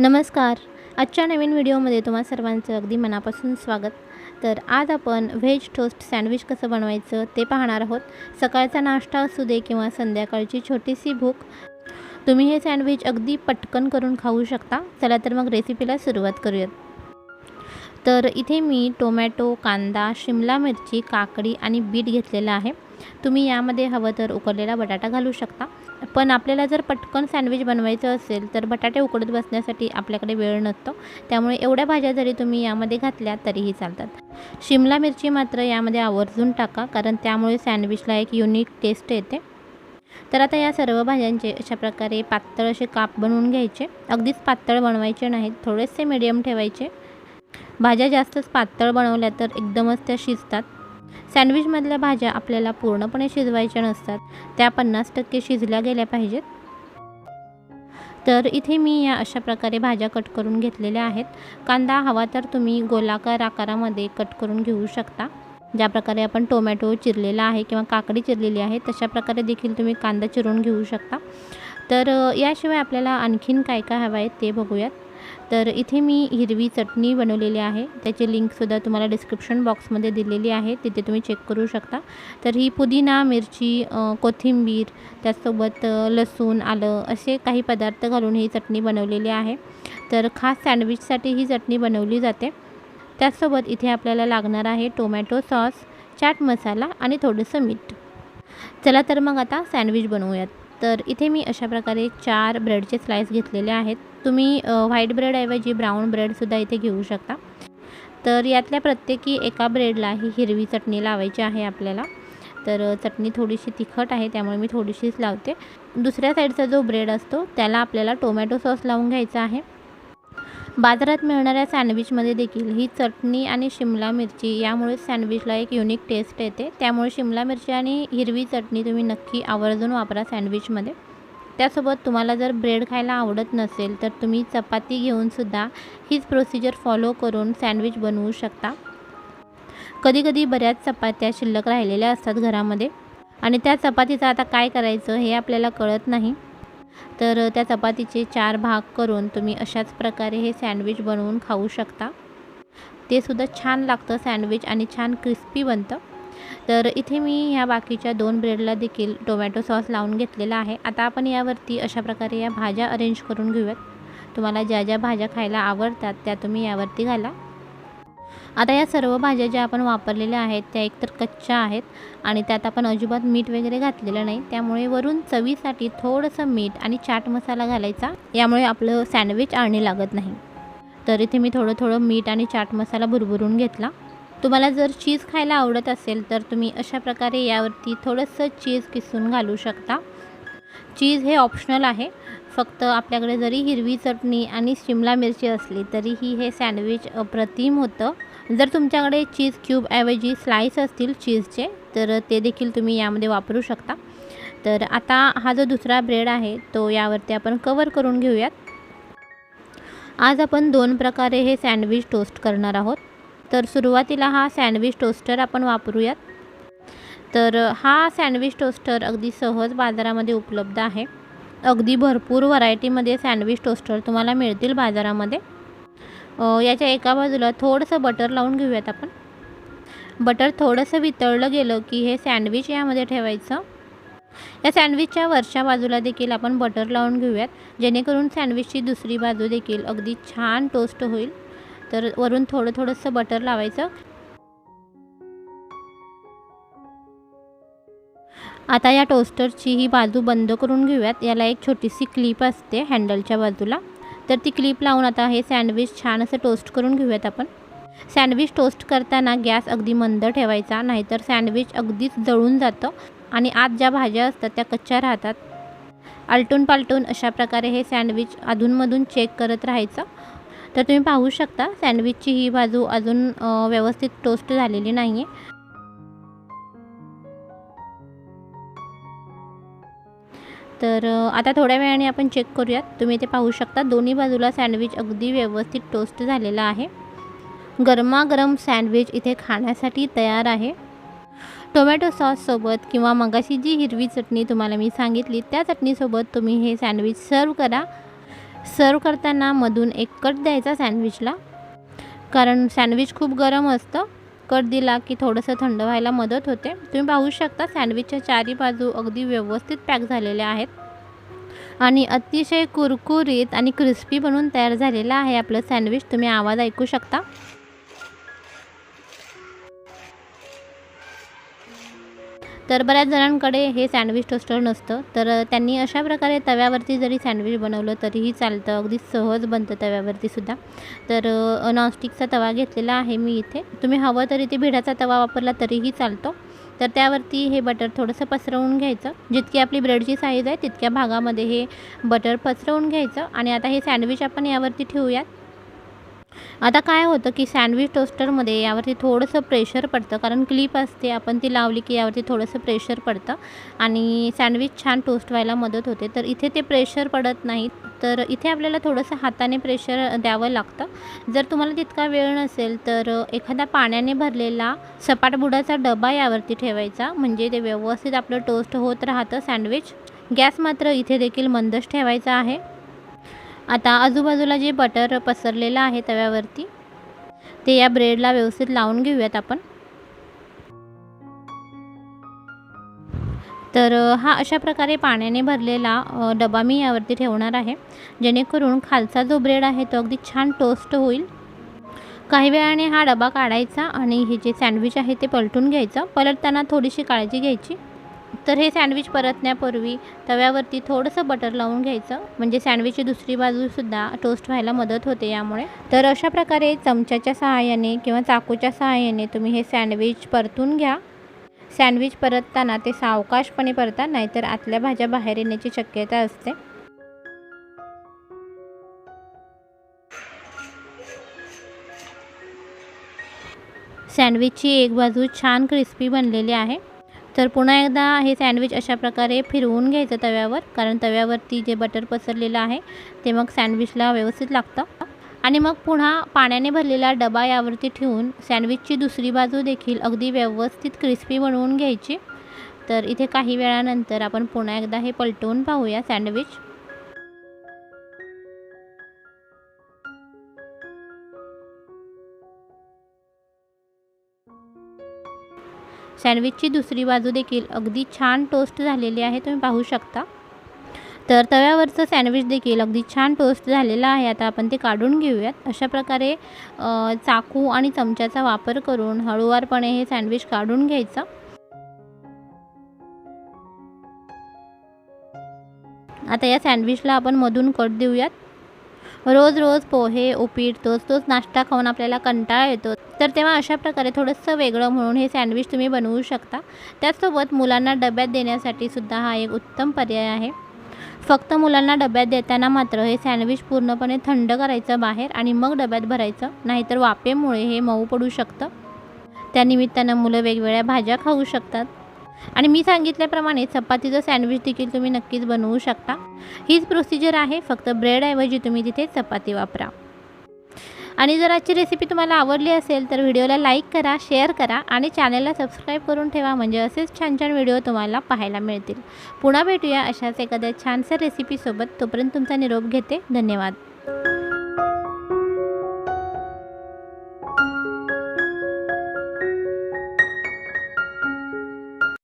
नमस्कार. आजच्या नवीन व्हिडिओमध्ये तुम्हा सर्वांचं अगदी मनापासून स्वागत. तर आज आपण व्हेज टोस्ट सँडविच कसं बनवायचं ते पाहणार आहोत. सकाळचा नाश्ता असू दे किंवा संध्याकाळची छोटीशी भूक. तुम्ही हे सँडविच अगदी पटकन करून खाऊ शकता. चला तर मग रेसिपीला सुरुवात करूयात. तर इथे मी टोमॅटो कांदा शिमला मिरची काकडी आणि बीट घेतलेलं आहे. तुम्ही यामध्ये हवं तर उकडलेला बटाटा घालू शकता. पण आपल्याला जर पटकन सँडविच बनवायचं असेल तर बटाटे उकडत बसण्यासाठी आपल्याकडे वेळ नसतो. त्यामुळे एवढ्या भाज्या जरी तुम्ही यामध्ये घातल्या तरीही चालतात. शिमला मिरची मात्र यामध्ये आवर्जून टाका कारण त्यामुळे सँडविचला एक युनिक टेस्ट येते. तर आता या सर्व भाज्यांचे अशा प्रकारे पातळ असे काप बनवून घ्यायचे. अगदीच पातळ बनवायचे नाहीत थोडेसे मिडियम ठेवायचे. भाज्या जास्तच पातळ बनवल्या तर एकदमच त्या शिजतात. सँडविचमधल्या भाज्या आपल्याला पूर्णपणे शिजवायच्या नसतात. त्या पन्नास टक्के शिजल्या गेल्या पाहिजेत. तर इथे मी या अशा प्रकारे भाज्या कट करून घेतलेल्या आहेत. कांदा हवा तर तुम्ही गोलाकार आकारामध्ये कट करून घेऊ शकता. ज्या प्रकारे आपण टोमॅटो चिरलेला आहे किंवा काकडी चिरलेली आहे तशा प्रकारे देखील तुम्ही कांदा चिरून घेऊ शकता. तर याशिवाय आपल्याला आणखीन काय काय हवं आहे ते बघूयात. तर इथे मी हिरवी चटणी बनवलेली आहे. त्याची लिंकसुद्धा तुम्हाला डिस्क्रिप्शन बॉक्समध्ये दिलेली आहे. तिथे तुम्ही चेक करू शकता. तर ही पुदिना मिरची कोथिंबीर त्याचसोबत लसूण आलं असे काही पदार्थ घालून ही चटणी बनवलेली आहे. तर खास सँडविचसाठी ही चटणी बनवली जाते. त्याचसोबत इथे आपल्याला लागणार आहे टोमॅटो सॉस चाट मसाला आणि थोडंसं मीठ. चला तर मग आता सँडविच बनवूयात. तर इथे मी अशा प्रकारे चार ब्रेडचे स्लाईस घेतलेले आहेत. तुम्ही व्हाईट ब्रेडऐवजी ब्राऊन ब्रेडसुद्धा इथे घेऊ शकता. तर यातल्या प्रत्येकी एका ब्रेडला ही हिरवी चटणी लावायची आहे आपल्याला. तर चटणी थोडीशी तिखट आहे त्यामुळे मी थोडीशीच लावते. दुसऱ्या साईडचा जो ब्रेड असतो त्याला आपल्याला टोमॅटो सॉस लावून घ्यायचा आहे. बाजारात मिळणाऱ्या सँडविचमध्ये देखील ही चटणी आणि शिमला मिरची यामुळे सँडविचला एक युनिक टेस्ट येते. त्यामुळे शिमला मिरची आणि हिरवी चटणी तुम्ही नक्की आवर्जून वापरा सँडविचमध्ये. त्यासोबत तुम्हाला जर ब्रेड खायला आवडत नसेल तर तुम्ही चपाती घेऊनसुद्धा हीच प्रोसिजर फॉलो करून सँडविच बनवू शकता. कधीकधी बऱ्याच चपात्या शिल्लक राहिलेल्या असतात घरामध्ये आणि त्या चपातीचं आता काय करायचं हे आपल्याला कळत नाही. तर त्या चपातीचे चार भाग करून तुम्ही अशाच प्रकारे हे सँडविच बनवून खाऊ शकता. ते सुद्धा छान लागतं सँडविच आणि छान क्रिस्पी बनतं. तर इथे मी ह्या बाकीच्या दोन ब्रेडला देखील टोमॅटो सॉस लावून घेतलेला आहे. आता आपण यावरती अशा प्रकारे या भाज्या अरेंज करून घेऊयात. तुम्हाला ज्या ज्या भाज्या खायला आवडतात त्या तुम्ही यावरती घाला. आता या सर्व भाज्या ज्या आपण वापरलेल्या आहेत त्या एकतर कच्च्या आहेत आणि त्यात आपण अजिबात मीठ वगैरे घातलेलं नाही. त्यामुळे वरून चवीसाठी थोडंसं मीठ आणि चाट मसाला घालायचा. यामुळे आपलं सँडविच आळणी लागत नाही. तर इथे मी थोडं थोडं मीठ आणि चाट मसाला भुरभुरून घेतला. तुम्हाला जर चीज खायला आवडत असेल तर तुम्ही अशा प्रकारे यावरती थोडंसं चीज किसून घालू शकता. चीज हे ऑप्शनल आहे. फक्त आपल्याकडे जरी हिरवी चटणी आणि शिमला मिरची असली तरीही हे सँडविच अप्रतिम होतं. जर तुमच्याकडे चीज क्यूबऐवजी स्लाईस असतील चीजचे तर ते देखील तुम्ही यामध्ये वापरू शकता. तर आता हा जो दुसरा ब्रेड आहे तो यावरती आपण कवर करून घेऊयात. आज आपण दोन प्रकारे हे सँडविच टोस्ट करणार आहोत. तर सुरुवातीला हा सँडविच टोस्टर आपण वापरूयात. तर हा सँडविच टोस्टर अगदी सहज बाजारामध्ये उपलब्ध आहे. अगदी भरपूर व्हरायटीमध्ये सँडविच टोस्टर तुम्हाला मिळतील बाजारामध्ये. याच्या एका बाजूला थोडंसं बटर लावून घेऊयात आपण. बटर थोडंसं वितळलं गेलं की हे सँडविच यामध्ये ठेवायचं. या सँडविचच्या वरच्या बाजूला देखील आपण बटर लावून घेऊयात. जेणेकरून सँडविचची दुसरी बाजू देखील अगदी छान टोस्ट होईल. तर वरून थोडं थोडंसं बटर लावायचं. आता या टोस्टरची ही बाजू बंद करून घेऊयात. याला एक छोटीशी क्लिप असते हँडलच्या बाजूला. तर ती क्लिप लावून आता हे सँडविच छान असं टोस्ट करून घेऊयात आपण. सँडविच टोस्ट करताना गॅस अगदी मंद ठेवायचा नाहीतर सँडविच अगदीच जळून जातं आणि आत ज्या भाज्या असतात त्या कच्च्या राहतात. आलटून पालटून अशा प्रकारे हे सँडविच अधूनमधून चेक करत राहायचं. तर तुम्ही पाहू शकता सँडविचची ही बाजू अजून व्यवस्थित टोस्ट झालेली नाही आहे तर आता थोड्या वेळाने आपण चेक करूयात. तुम्ही इथे पाहू शकता दोन्ही बाजूला सँडविच अगदी व्यवस्थित टोस्ट झालेला आहे. गरमागरम सँडविच इथे खाण्यासाठी तयार आहे. टोमॅटो सॉससोबत किंवा मगाशी जी हिरवी चटणी तुम्हाला मी सांगितली त्या चटणीसोबत तुम्ही हे सँडविच सर्व करा. सर्व करताना मधून एक कट द्यायचा सँडविचला. कारण सँडविच खूप गरम असतं. कट दिला की थोडंसं थंड व्हायला मदत होते. तुम्ही पाहू शकता सँडविचच्या चारी बाजू अगदी व्यवस्थित पॅक झालेल्या आहेत. आणि अतिशय कुरकुरीत आणि क्रिस्पी बनून तयार झालेलं आहे आपलं सँडविच. तुम्ही आवाज ऐकू शकता. तर बऱ्याच जणांकडे हे सँडविच टोस्टर नसतं. तर त्यांनी अशा प्रकारे तव्यावरती जरी सँडविच बनवलं तरीही चालतं. अगदी सहज बनतं तव्यावरती सुद्धा. तर नॉनस्टिकचा तवा घेतलेला आहे मी इथे. तुम्ही हवं तर इथे भिडाचा तवा वापरला तरीही चालतो. तर त्यावरती हे बटर थोडंसं पसरवून घ्यायचं. जितकी आपली ब्रेडची साईज आहे तितक्या भागामध्ये हे बटर पसरवून घ्यायचं. आणि आता हे सँडविच आपण यावरती ठेवूयात. आता काय होतं की सँडविच टोस्टरमध्ये यावरती थोडंसं प्रेशर पडतं. कारण क्लिप असते आपण ती लावली की यावरती थोडंसं प्रेशर पडतं. आणि सँडविच छान टोस्ट व्हायला मदत होते. तर इथे ते प्रेशर पडत नाही. तर इथे आपल्याला थोडंसं हाताने प्रेशर द्यावं लागतं. जर तुम्हाला तितका वेळ नसेल तर एखादा पाण्याने भरलेला सपाट बुडाचा डबा यावरती ठेवायचा. म्हणजे ते व्यवस्थित आपलं टोस्ट होत राहतं. सँडविच गॅस मात्र इथे देखील मंदच ठेवायचा आहे. आता आजूबाजूला जे बटर पसरलेलं आहे तव्यावरती ते या ब्रेडला व्यवस्थित लावून घेऊयात आपण. तर हा अशा प्रकारे पाण्याने भरलेला डबा मी यावरती ठेवणार आहे. जेणेकरून खालचा जो ब्रेड आहे तो अगदी छान टोस्ट होईल. काही वेळाने हा डबा काढायचा आणि हे जे सँडविच आहे ते पलटून घ्यायचं. पलटताना थोडीशी काळजी घ्यायची. तर हे सँडविच परतण्यापूर्वी तव्यावरती थोडंसं बटर लावून घ्यायचं. म्हणजे सँडविचची दुसरी बाजूसुद्धा टोस्ट व्हायला मदत होते यामुळे. तर अशा प्रकारे चमच्याच्या सहाय्याने किंवा चाकूच्या सहाय्याने तुम्ही हे सँडविच परतून घ्या. सँडविच परतताना ते सावकाशपणे परता नाहीतर आतल्या भाज्या बाहेर येण्याची शक्यता असते. सँडविचची एक बाजू छान क्रिस्पी बनलेली आहे. तर पुन्हा एकदा हे सँडविच अशा प्रकारे फिरवून घ्यायचं तव्यावर कारण तव्यावरती जे बटर पसरलेलं आहे ते मग सँडविचला व्यवस्थित लागतं. आणि मग पुन्हा पाण्याने भरलेला डबा यावरती ठेवून सँडविचची दुसरी बाजू देखील अगदी व्यवस्थित क्रिस्पी बनवून घ्यायची. तर इथे काही वेळानंतर आपण पुन्हा एकदा हे पलटवून पाहूया सँडविच. सँडविचची दुसरी बाजू देखील अगदी छान टोस्ट झालेली आहे तुम्ही पाहू शकता. तर तव्यावरचं सँडविच देखील अगदी छान टोस्ट झालेला आहे आता आपण ते काढून घेऊयात. अशा प्रकारे चाकू आणि चमच्याचा वापर करून हळूवारपणे हे सँडविच काढून घ्यायचं. आता या सँडविचला आपण मधून कट देऊयात. रोज रोज पोहे उपीट तोच तोच नाश्ता खाऊन आपल्याला कंटाळा येतो. तर तेव्हा अशा प्रकारे थोडंसं वेगळं म्हणून हे सँडविच तुम्ही बनवू शकता. त्याचसोबत मुलांना डब्यात देण्यासाठी सुद्धा हा एक उत्तम पर्याय आहे. फक्त मुलांना डब्यात देताना मात्र हे सँडविच पूर्णपणे थंड करायचं बाहेर आणि मग डब्यात भरायचं नाहीतर वाफेमुळे हे मऊ पडू शकतं. त्यानिमित्तानं मुलं वेगवेगळ्या भाज्या खाऊ शकतात. आणि मी सांगितल्याप्रमाणे चपातीचं सँडविच देखील तुम्ही नक्कीच बनवू शकता. हीच प्रोसिजर आहे फक्त ब्रेडऐवजी तुम्ही तिथे चपाती वापरा. आणि जर आजची रेसिपी तुम्हाला आवडली असेल तर व्हिडिओला लाईक करा शेअर करा आणि चॅनलला सबस्क्राईब करून ठेवा म्हणजे असेच छान छान व्हिडिओ तुम्हाला पाहायला मिळतील. पुन्हा भेटूया अशाच एखाद्या छानशा रेसिपीसोबत तोपर्यंत तुमचा निरोप घेते. धन्यवाद.